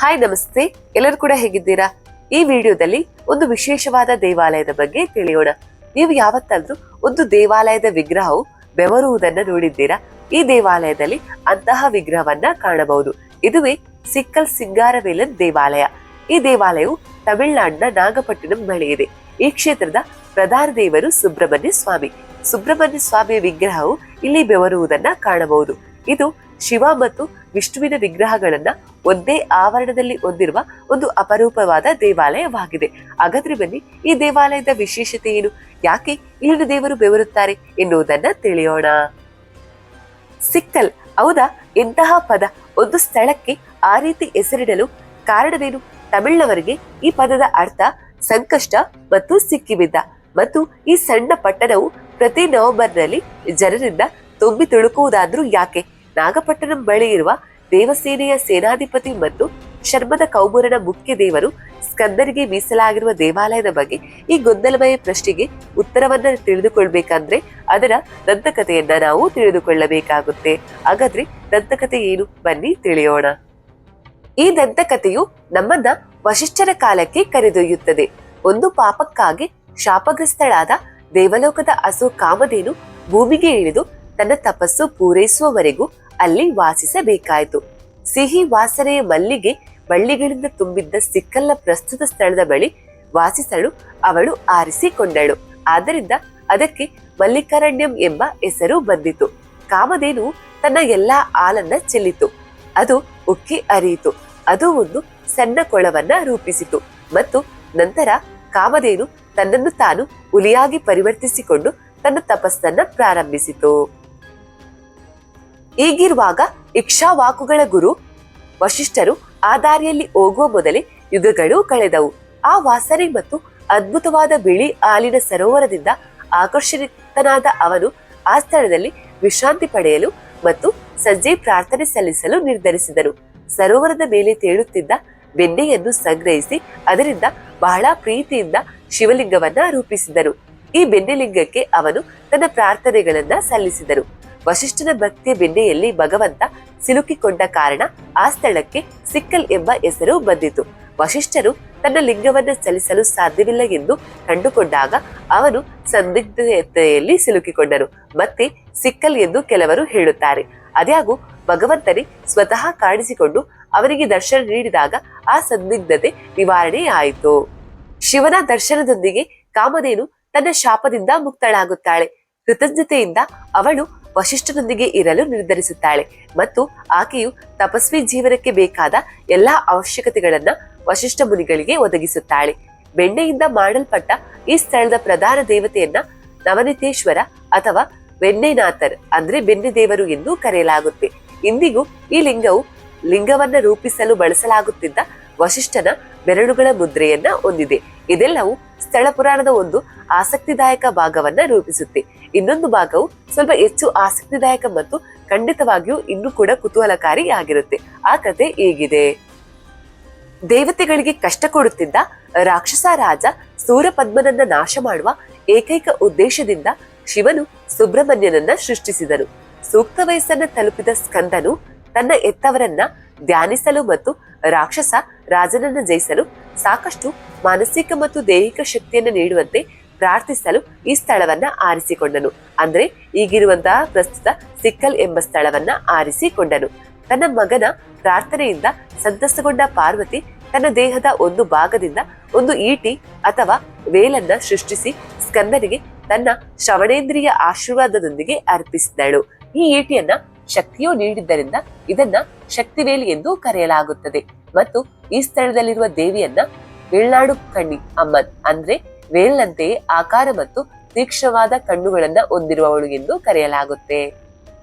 Hi ನಮಸ್ತೆ. ಎಲ್ಲರೂ ಕೂಡ ಹೇಗಿದ್ದೀರಾ? ಈ ವಿಡಿಯೋದಲ್ಲಿ ಒಂದು ವಿಶೇಷವಾದ ದೇವಾಲಯದ ಬಗ್ಗೆ ತಿಳಿಯೋಣ. ನೀವು ಯಾವತ್ತಾದ್ರೂ ಒಂದು ದೇವಾಲಯದ ವಿಗ್ರಹವು ಬೆವರುವುದನ್ನ ನೋಡಿದ್ದೀರಾ? ಈ ದೇವಾಲಯದಲ್ಲಿ ಅಂತಹ ವಿಗ್ರಹವನ್ನ ಕಾಣಬಹುದು. ಇದುವೇ ಸಿಕ್ಕಲ್ ಸಿಂಗಾರವೇಲನ್ ದೇವಾಲಯ. ಈ ದೇವಾಲಯವು ತಮಿಳುನಾಡಿನ ನಾಗಪಟ್ಟಿಣಂ ಬಳಿ ಇದೆ. ಈ ಕ್ಷೇತ್ರದ ಪ್ರಧಾನ ದೇವರು ಸುಬ್ರಹ್ಮಣ್ಯ ಸ್ವಾಮಿ. ಸುಬ್ರಹ್ಮಣ್ಯ ಸ್ವಾಮಿಯ ವಿಗ್ರಹವು ಇಲ್ಲಿ ಬೆವರುವುದನ್ನ ಕಾಣಬಹುದು. ಇದು ಶಿವ ಮತ್ತು ವಿಷ್ಣುವಿನ ವಿಗ್ರಹಗಳನ್ನ ಒಂದೇ ಆವರಣದಲ್ಲಿ ಹೊಂದಿರುವ ಒಂದು ಅಪರೂಪವಾದ ದೇವಾಲಯವಾಗಿದೆ. ಹಾಗಾದ್ರೆ ಬನ್ನಿ, ಈ ದೇವಾಲಯದ ವಿಶೇಷತೆ ಏನು? ಯಾಕೆ ಇಲ್ಲಿನ ದೇವರು ಬೆವರುತ್ತಾರೆ ಎನ್ನುವುದನ್ನ ತಿಳಿಯೋಣ. ಸಿಕ್ಕಲ್, ಹೌದಾ? ಇಂತಹ ಪದ? ಒಂದು ಸ್ಥಳಕ್ಕೆ ಆ ರೀತಿ ಹೆಸರಿಡಲು ಕಾರಣವೇನು? ತಮಿಳಿನವರಿಗೆ ಈ ಪದದ ಅರ್ಥ ಸಂಕಷ್ಟ ಮತ್ತು ಸಿಕ್ಕಿಬಿದ್ದ. ಮತ್ತು ಈ ಸಣ್ಣ ಪಟ್ಟಣವು ಪ್ರತಿ ನವೆಂಬರ್ನಲ್ಲಿ ಜನರಿಂದ ತುಂಬಿ ತುಳುಕುವುದಾದ್ರೂ ಯಾಕೆ? ನಾಗಪಟ್ಟಣಂ ಬಳಿ ಇರುವ ದೇವಸೇನೆಯ ಸೇನಾಧಿಪತಿ ಮತ್ತು ಶರ್ಮದ ಕೌಮುರನ ಮುಖ್ಯ ದೇವರು ಸ್ಕಂದರಿಗೆ ಮೀಸಲಾಗಿರುವ ದೇವಾಲಯದ ಬಗ್ಗೆ ಈ ಗೊಂದಲಮಯ ಪ್ರಶ್ನೆಗೆ ಉತ್ತರವನ್ನ ತಿಳಿದುಕೊಳ್ಬೇಕಂದ್ರೆ ಅದರ ದಂತಕಥೆಯನ್ನ ನಾವು ತಿಳಿದುಕೊಳ್ಳಬೇಕಾಗುತ್ತೆ. ಹಾಗಾದ್ರೆ ದಂತಕಥೆ ಏನು? ಬನ್ನಿ ತಿಳಿಯೋಣ. ಈ ದಂತಕಥೆಯು ನಮ್ಮನ್ನ ವಶಿಷ್ಠರ ಕಾಲಕ್ಕೆ ಕರೆದೊಯ್ಯುತ್ತದೆ. ಒಂದು ಪಾಪಕ್ಕಾಗಿ ಶಾಪಗ್ರಸ್ತಳಾದ ದೇವಲೋಕದ ಹಸು ಕಾಮಧೇನು ಭೂಮಿಗೆ ಇಳಿದು ತನ್ನ ತಪಸ್ಸು ಪೂರೈಸುವವರೆಗೂ ಅಲ್ಲಿ ವಾಸಿಸಬೇಕಾಯಿತು. ಸಿಹಿ ವಾಸನೆಯ ಮಲ್ಲಿಗೆ ಬಳ್ಳಿಗಳಿಂದ ತುಂಬಿದ್ದ ಸಿಕ್ಕಲ್ಲ ಪ್ರಸ್ತುತ ಸ್ಥಳದ ಬಳಿ ವಾಸಿಸಲು ಅವಳು ಆರಿಸಿಕೊಂಡಳು. ಆದ್ದರಿಂದ ಅದಕ್ಕೆ ಮಲ್ಲಿಕಾರಣ್ಯಂ ಎಂಬ ಹೆಸರು ಬಂದಿತು. ಕಾಮಧೇನು ತನ್ನ ಎಲ್ಲಾ ಹಾಲನ್ನ ಚೆಲ್ಲಿತು. ಅದು ಉಕ್ಕಿ ಅರಿಯಿತು ಅದು ಒಂದು ಸಣ್ಣ ಕೊಳವನ್ನ ರೂಪಿಸಿತು. ಮತ್ತು ನಂತರ ಕಾಮಧೇನು ತನ್ನನ್ನು ತಾನು ಹುಲಿಯಾಗಿ ಪರಿವರ್ತಿಸಿಕೊಂಡು ತನ್ನ ತಪಸ್ಸನ್ನ ಪ್ರಾರಂಭಿಸಿತು. ಹೀಗಿರುವಾಗ ಇಕ್ಷಾವಾಕುಗಳ ಗುರು, ವಶಿಷ್ಠರು ಆ ದಾರಿಯಲ್ಲಿ ಹೋಗುವ ಮೊದಲೇ ಯುಗಗಳು ಕಳೆದವು. ಆ ವಾಸನೆ ಮತ್ತು ಅದ್ಭುತವಾದ ಬಿಳಿ ಹಾಲಿನ ಸರೋವರದಿಂದ ಆಕರ್ಷಿತನಾದ ಅವನು ಆ ಸ್ಥಳದಲ್ಲಿ ವಿಶ್ರಾಂತಿ ಪಡೆಯಲು ಮತ್ತು ಸಂಜೆ ಪ್ರಾರ್ಥನೆ ಸಲ್ಲಿಸಲು ನಿರ್ಧರಿಸಿದರು ಸರೋವರದ ಮೇಲೆ ತೇಳುತ್ತಿದ್ದ ಬೆಣ್ಣೆಯನ್ನು ಸಂಗ್ರಹಿಸಿ ಅದರಿಂದ ಬಹಳ ಪ್ರೀತಿಯಿಂದ ಶಿವಲಿಂಗವನ್ನ ರೂಪಿಸಿದರು ಈ ಬೆಣ್ಣೆಲಿಂಗಕ್ಕೆ ಅವನು ತನ್ನ ಪ್ರಾರ್ಥನೆಗಳನ್ನ ಸಲ್ಲಿಸಿದನು. ವಶಿಷ್ಠನ ಭಕ್ತಿಯ ಬೆಣ್ಣೆಯಲ್ಲಿ ಭಗವಂತ ಸಿಲುಕಿಕೊಂಡ ಕಾರಣ ಆ ಸ್ಥಳಕ್ಕೆ ಸಿಕ್ಕಲ್ ಎಂಬ ಹೆಸರು ಬಂದಿತು. ವಶಿಷ್ಠರು ತನ್ನ ಲಿಂಗವನ್ನು ಸಲ್ಲಿಸಲು ಸಾಧ್ಯವಿಲ್ಲ ಎಂದು ಕಂಡುಕೊಂಡಾಗ ಅವನು ಸಂದಿಗ್ಧತೆಯಲ್ಲಿ ಸಿಲುಕಿಕೊಂಡರು. ಮತ್ತೆ ಸಿಕ್ಕಲ್ ಎಂದು ಕೆಲವರು ಹೇಳುತ್ತಾರೆ. ಅದ್ಯಾಗೂ ಭಗವಂತನೇ ಸ್ವತಃ ಕಾಣಿಸಿಕೊಂಡು ಅವರಿಗೆ ದರ್ಶನ ನೀಡಿದಾಗ ಆ ಸಂದಿಗ್ಧತೆ ನಿವಾರಣೆಯಾಯಿತು ಶಿವನ ದರ್ಶನದೊಂದಿಗೆ ಕಾಮಧೇನು ತನ್ನ ಶಾಪದಿಂದ ಮುಕ್ತಳಾಗುತ್ತಾಳೆ. ಕೃತಜ್ಞತೆಯಿಂದ ಅವಳು ವಶಿಷ್ಠನೊಂದಿಗೆ ಇರಲು ನಿರ್ಧರಿಸುತ್ತಾಳೆ ಮತ್ತು ಆಕೆಯು ತಪಸ್ವಿ ಜೀವನಕ್ಕೆ ಬೇಕಾದ ಎಲ್ಲಾ ಅವಶ್ಯಕತೆಗಳನ್ನ ವಶಿಷ್ಠ ಮುನಿಗಳಿಗೆ ಒದಗಿಸುತ್ತಾಳೆ. ಬೆಣ್ಣೆಯಿಂದ ಮಾಡಲ್ಪಟ್ಟ ಈ ಸ್ಥಳದ ಪ್ರಧಾನ ದೇವತೆಯನ್ನ ನವನಿತೇಶ್ವರ ಅಥವಾ ವೆನ್ನೆನಾಥರ್ ಅಂದ್ರೆ ಬೆನ್ನೆ ದೇವರು ಎಂದು ಕರೆಯಲಾಗುತ್ತೆ. ಇಂದಿಗೂ ಈ ಲಿಂಗವು ಲಿಂಗವನ್ನ ರೂಪಿಸಲು ಬಳಸಲಾಗುತ್ತಿದ್ದ ವಶಿಷ್ಠನ ಬೆರಳುಗಳ ಮುದ್ರೆಯನ್ನ ಹೊಂದಿದೆ. ಇದೆಲ್ಲವೂ ಸ್ಥಳ ಪುರಾಣದ ಒಂದು ಆಸಕ್ತಿದಾಯಕ ಭಾಗವನ್ನ ರೂಪಿಸುತ್ತೆ. ಇನ್ನೊಂದು ಭಾಗವು ಸ್ವಲ್ಪ ಹೆಚ್ಚು ಆಸಕ್ತಿದಾಯಕ ಮತ್ತು ಖಂಡಿತವಾಗಿಯೂ ಇನ್ನೂ ಕೂಡ ಕುತೂಹಲಕಾರಿ ಆಗಿರುತ್ತೆ ಆ ಕತೆ ಹೇಗಿದೆ. ದೇವತೆಗಳಿಗೆ ಕಷ್ಟ ಕೊಡುತ್ತಿದ್ದ ರಾಕ್ಷಸ ರಾಜ ಸೂರಪದ್ಮನನ್ನ ನಾಶ ಮಾಡುವ ಏಕೈಕ ಉದ್ದೇಶದಿಂದ ಶಿವನು ಸುಬ್ರಹ್ಮಣ್ಯನನ್ನ ಸೃಷ್ಟಿಸಿದನು. ಸೂಕ್ತ ವಯಸ್ಸನ್ನ ತಲುಪಿದ ಸ್ಕಂದನು ತನ್ನ ಎತ್ತವರನ್ನ ಧ್ಯಾನಿಸಲು ಮತ್ತು ರಾಕ್ಷಸ ರಾಜನನ್ನ ಜಯಿಸಲು ಸಾಕಷ್ಟು ಮಾನಸಿಕ ಮತ್ತು ದೈಹಿಕ ಶಕ್ತಿಯನ್ನು ನೀಡುವಂತೆ ಪ್ರಾರ್ಥಿಸಲು ಈ ಸ್ಥಳವನ್ನ ಆರಿಸಿಕೊಂಡನು. ಅಂದ್ರೆ ಈಗಿರುವಂತಹ ಪ್ರಸ್ತುತ ಸಿಕ್ಕಲ್ ಎಂಬ ಸ್ಥಳವನ್ನ ಆರಿಸಿಕೊಂಡನು. ತನ್ನ ಮಗನ ಪ್ರಾರ್ಥನೆಯಿಂದ ಸಂತಸಗೊಂಡ ಪಾರ್ವತಿ ತನ್ನ ದೇಹದ ಒಂದು ಭಾಗದಿಂದ ಒಂದು ಈಟಿ ಅಥವಾ ವೇಲನ್ನ ಸೃಷ್ಟಿಸಿ ಸ್ಕಂದನಿಗೆ ತನ್ನ ಶ್ರವಣೇಂದ್ರಿಯ ಆಶೀರ್ವಾದದೊಂದಿಗೆ ಅರ್ಪಿಸಿದಳು. ಈ ಈಟಿಯನ್ನ ಶಕ್ತಿಯು ನೀಡಿದ್ದರಿಂದ ಇದನ್ನ ಶಕ್ತಿವೇಲಿ ಎಂದು ಕರೆಯಲಾಗುತ್ತದೆ. ಮತ್ತು ಈ ಸ್ಥಳದಲ್ಲಿರುವ ದೇವಿಯನ್ನ ವೇಳ್ನಾಡು ಕಣ್ಣಿ ಅಮ್ಮನ್ ಅಂದ್ರೆ ವೇಲ್ನಂತೆಯೇ ಆಕಾರ ಮತ್ತು ತೀಕ್ಷ್ಣವಾದ ಕಣ್ಣುಗಳನ್ನ ಹೊಂದಿರುವವಳು ಎಂದು ಕರೆಯಲಾಗುತ್ತೆ.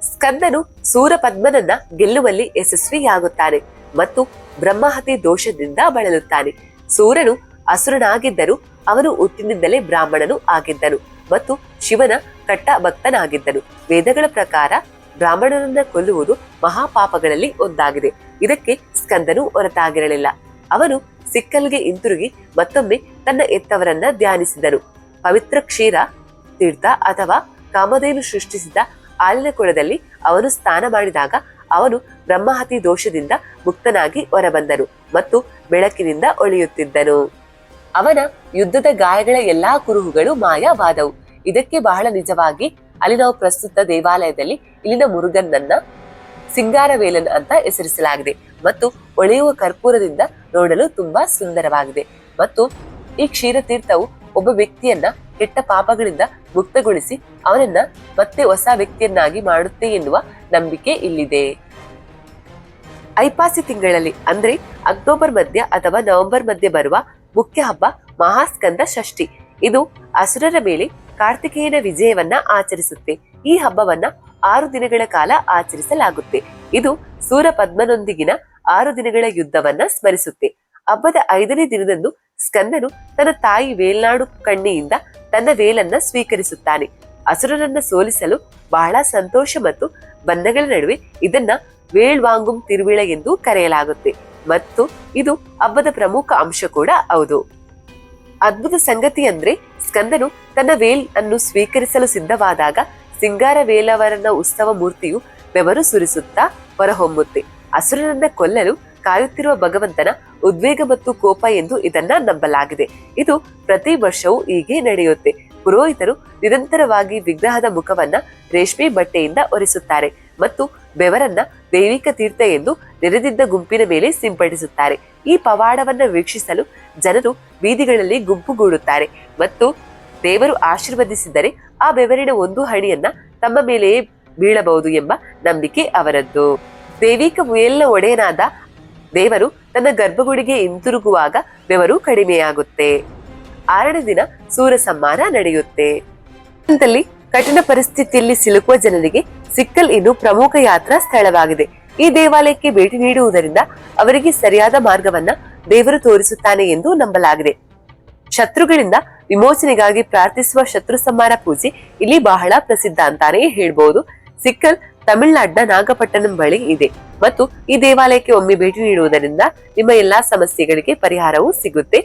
ಸ್ಕಂದನು ಸೂರಪದ್ಮನನ್ನ ಗೆಲ್ಲುವಲ್ಲಿ ಯಶಸ್ವಿಯಾಗುತ್ತಾನೆ ಮತ್ತು ಬ್ರಹ್ಮಹತಿ ದೋಷದಿಂದ ಬಳಲುತ್ತಾನೆ. ಸೂರನು ಅಸುರನಾಗಿದ್ದರು ಅವನು ಹುಟ್ಟಿನಿಂದಲೇ ಬ್ರಾಹ್ಮಣನು ಆಗಿದ್ದನು ಮತ್ತು ಶಿವನ ಕಟ್ಟ ಭಕ್ತನಾಗಿದ್ದನು ವೇದಗಳ ಪ್ರಕಾರ ಬ್ರಾಹ್ಮಣನನ್ನ ಕೊಲ್ಲುವುದು ಮಹಾಪಾಪಗಳಲ್ಲಿ ಒಂದಾಗಿದೆ. ಇದಕ್ಕೆ ಸ್ಕಂದನು ಹೊರತಾಗಿರಲಿಲ್ಲ. ಅವನು ಸಿಕ್ಕಲ್ಗೆ ಹಿಂತಿರುಗಿ ಮತ್ತೊಮ್ಮೆ ತನ್ನ ಎತ್ತವರನ್ನ ಧ್ಯಾನಿಸಿದನು. ಪವಿತ್ರ ಕ್ಷೀರ ತೀರ್ಥ ಅಥವಾ ಕಾಮಧೇನು ಸೃಷ್ಟಿಸಿದ ಹಾಲಿನ ಕೊಳದಲ್ಲಿ ಅವನು ಸ್ನಾನ ಮಾಡಿದಾಗ ಅವನು ಬ್ರಹ್ಮಹತಿ ದೋಷದಿಂದ ಮುಕ್ತನಾಗಿ ಹೊರಬಂದನು ಮತ್ತು ಬೆಳಕಿನಿಂದ ಒಳೆಯುತ್ತಿದ್ದನು ಅವನ ಯುದ್ಧದ ಗಾಯಗಳ ಎಲ್ಲಾ ಕುರುಹುಗಳು ಮಾಯವಾದವು. ಇದಕ್ಕೆ ಬಹಳ ನಿಜವಾಗಿ ಅಲ್ಲಿ ನಾವು ಪ್ರಸ್ತುತ ದೇವಾಲಯದಲ್ಲಿ ಇಲ್ಲಿನ ಮುರುಗನ್ನನ್ನ ಸಿಂಗಾರವೇಲನ್ ಅಂತ ಹೆಸರಿಸಲಾಗಿದೆ ಮತ್ತು ಒಳೆಯುವ ಕರ್ಪೂರದಿಂದ ನೋಡಲು ತುಂಬಾ ಸುಂದರವಾಗಿದೆ. ಮತ್ತು ಈ ಕ್ಷೀರತೀರ್ಥವು ಒಬ್ಬ ವ್ಯಕ್ತಿಯನ್ನ ಕೆಟ್ಟ ಪಾಪಗಳಿಂದ ಮುಕ್ತಗೊಳಿಸಿ ಅವನನ್ನ ಮತ್ತೆ ಹೊಸ ವ್ಯಕ್ತಿಯನ್ನಾಗಿ ಮಾಡುತ್ತೆ ಎನ್ನುವ ನಂಬಿಕೆ ಇಲ್ಲಿದೆ. ಐಪಾಸಿ ತಿಂಗಳಲ್ಲಿ, ಅಂದ್ರೆ ಅಕ್ಟೋಬರ್ ಮಧ್ಯ ಅಥವಾ ನವೆಂಬರ್ ಮಧ್ಯೆ ಬರುವ ಮುಖ್ಯ ಹಬ್ಬ ಮಹಾಸ್ಕಂದ ಷಷ್ಠಿ. ಇದು ಅಸುರರ ಮೇಲೆ ಕಾರ್ತಿಕೇಯನ ವಿಜಯವನ್ನ ಆಚರಿಸುತ್ತೆ. ಈ ಹಬ್ಬವನ್ನ ಆರು ದಿನಗಳ ಕಾಲ ಆಚರಿಸಲಾಗುತ್ತೆ. ಇದು ಸೂರ ಪದ್ಮನೊಂದಿಗಿನ ಆರು ದಿನಗಳ ಯುದ್ಧವನ್ನ ಸ್ಮರಿಸುತ್ತೆ. ಹಬ್ಬದ ಐದನೇ ದಿನದಂದು ಸ್ಕಂದನು ತನ್ನ ತಾಯಿ ವೇಲ್ನಾಡು ಕಣ್ಣಿಯಿಂದ ತನ್ನ ವೇಲನ್ನ ಸ್ವೀಕರಿಸುತ್ತಾನೆ. ಅಸುರರನ್ನ ಸೋಲಿಸಲು ಬಹಳ ಸಂತೋಷ ಮತ್ತು ಬಂಧಗಳ ನಡುವೆ ಇದನ್ನ ವೇಳ್ವಾಂಗುಂ ತಿರುವಿಳ ಎಂದು ಕರೆಯಲಾಗುತ್ತೆ. ಮತ್ತು ಇದು ಹಬ್ಬದ ಪ್ರಮುಖ ಅಂಶ ಕೂಡ ಹೌದು. ಅದ್ಭುತ ಸಂಗತಿ ಅಂದ್ರೆ ಸ್ಕಂದನು ತನ್ನ ವೇಲ್ ಅನ್ನು ಸ್ವೀಕರಿಸಲು ಸಿದ್ಧವಾದಾಗ ಸಿಂಗಾರ ವೇಲವರನ ಉತ್ಸವ ಮೂರ್ತಿಯು ಬೆವರು ಸುರಿಸುತ್ತಾ ಹೊರಹೊಮ್ಮುತ್ತೆ. ಅಸುರನನ್ನ ಕೊಲ್ಲಲು ಕಾಯುತ್ತಿರುವ ಭಗವಂತನ ಉದ್ವೇಗ ಮತ್ತು ಕೋಪ ಎಂದು ಇದನ್ನ ನಂಬಲಾಗಿದೆ. ಇದು ಪ್ರತಿ ವರ್ಷವೂ ಹೀಗೆ ನಡೆಯುತ್ತೆ. ಪುರೋಹಿತರು ನಿರಂತರವಾಗಿ ವಿಗ್ರಹದ ಮುಖವನ್ನ ರೇಷ್ಮೆ ಬಟ್ಟೆಯಿಂದ ಒರೆಸುತ್ತಾರೆ ಮತ್ತು ಬೆವರನ್ನ ದೈವಿಕ ತೀರ್ಥ ಎಂದು ನೆರೆದಿದ್ದ ಗುಂಪಿನ ಮೇಲೆ ಸಿಂಪಡಿಸುತ್ತಾರೆ. ಈ ಪವಾಡವನ್ನ ವೀಕ್ಷಿಸಲು ಜನರು ಬೀದಿಗಳಲ್ಲಿ ಗುಂಪುಗೂಡುತ್ತಾರೆ ಮತ್ತು ದೇವರು ಆಶೀರ್ವದಿಸಿದರೆ ಆ ಬೆವರಿನ ಒಂದು ಹಣಿಯನ್ನ ತಮ್ಮ ಮೇಲೆಯೇ ಬೀಳಬಹುದು ಎಂಬ ನಂಬಿಕೆ ಅವರದ್ದು. ದೇವಿಕ ಮುಯಲ್ನ ಒಡೆಯನಾದ ದೇವರು ತನ್ನ ಗರ್ಭಗುಡಿಗೆ ಹಿಂತಿರುಗುವಾಗ ಬೆವರು ಕಡಿಮೆಯಾಗುತ್ತೆ. ಆರನೇ ದಿನ ಸೂರ್ಯ ಸಮ್ಮಾನ ನಡೆಯುತ್ತೆ. ಕಠಿಣ ಪರಿಸ್ಥಿತಿಯಲ್ಲಿ ಸಿಲುಕುವ ಜನರಿಗೆ ಸಿಕ್ಕಲ್ ಇನ್ನು ಪ್ರಮುಖ ಯಾತ್ರಾ ಸ್ಥಳವಾಗಿದೆ. ಈ ದೇವಾಲಯಕ್ಕೆ ಭೇಟಿ ನೀಡುವುದರಿಂದ ಅವರಿಗೆ ಸರಿಯಾದ ಮಾರ್ಗವನ್ನ ದೇವರು ತೋರಿಸುತ್ತಾನೆ ಎಂದು ನಂಬಲಾಗಿದೆ. ಶತ್ರುಗಳಿಂದ ವಿಮೋಚನೆಗಾಗಿ ಪ್ರಾರ್ಥಿಸುವ ಶತ್ರು ಸಂಹಾರ ಪೂಜೆ ಇಲ್ಲಿ ಬಹಳ ಪ್ರಸಿದ್ಧ ಅಂತಾನೆ ಹೇಳ್ಬಹುದು ಸಿಕ್ಕಲ್ ತಮಿಳುನಾಡಿನ ನಾಗಪಟ್ಟಣಂ ಬಳಿ ಇದೆ. ಮತ್ತು ಈ ದೇವಾಲಯಕ್ಕೆ ಒಮ್ಮೆ ಭೇಟಿ ನೀಡುವುದರಿಂದ ನಿಮ್ಮ ಎಲ್ಲಾ ಸಮಸ್ಯೆಗಳಿಗೆ ಪರಿಹಾರವೂ ಸಿಗುತ್ತೆ.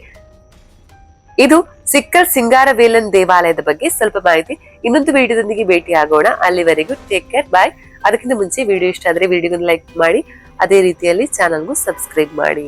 ಇದು ಸಿಕ್ಕಲ್ ಸಿಂಗಾರವೇಲನ್ ದೇವಾಲಯದ ಬಗ್ಗೆ ಸ್ವಲ್ಪ ಮಾಹಿತಿ. ಇನ್ನೊಂದು ವಿಡಿಯೋದೊಂದಿಗೆ ಭೇಟಿ ಆಗೋಣ ಅಲ್ಲಿವರೆಗೂ ಟೇಕ್ ಕೇರ್ ಬಾಯ್ ಅದಕ್ಕಿಂತ ಮುಂಚೆ ವಿಡಿಯೋ ಇಷ್ಟ ಆದ್ರೆ ವಿಡಿಯೋನ ಲೈಕ್ ಮಾಡಿ. ಅದೇ ರೀತಿಯಲ್ಲಿ ಚಾನಲ್ಗೂ ಸಬ್ಸ್ಕ್ರೈಬ್ ಮಾಡಿ.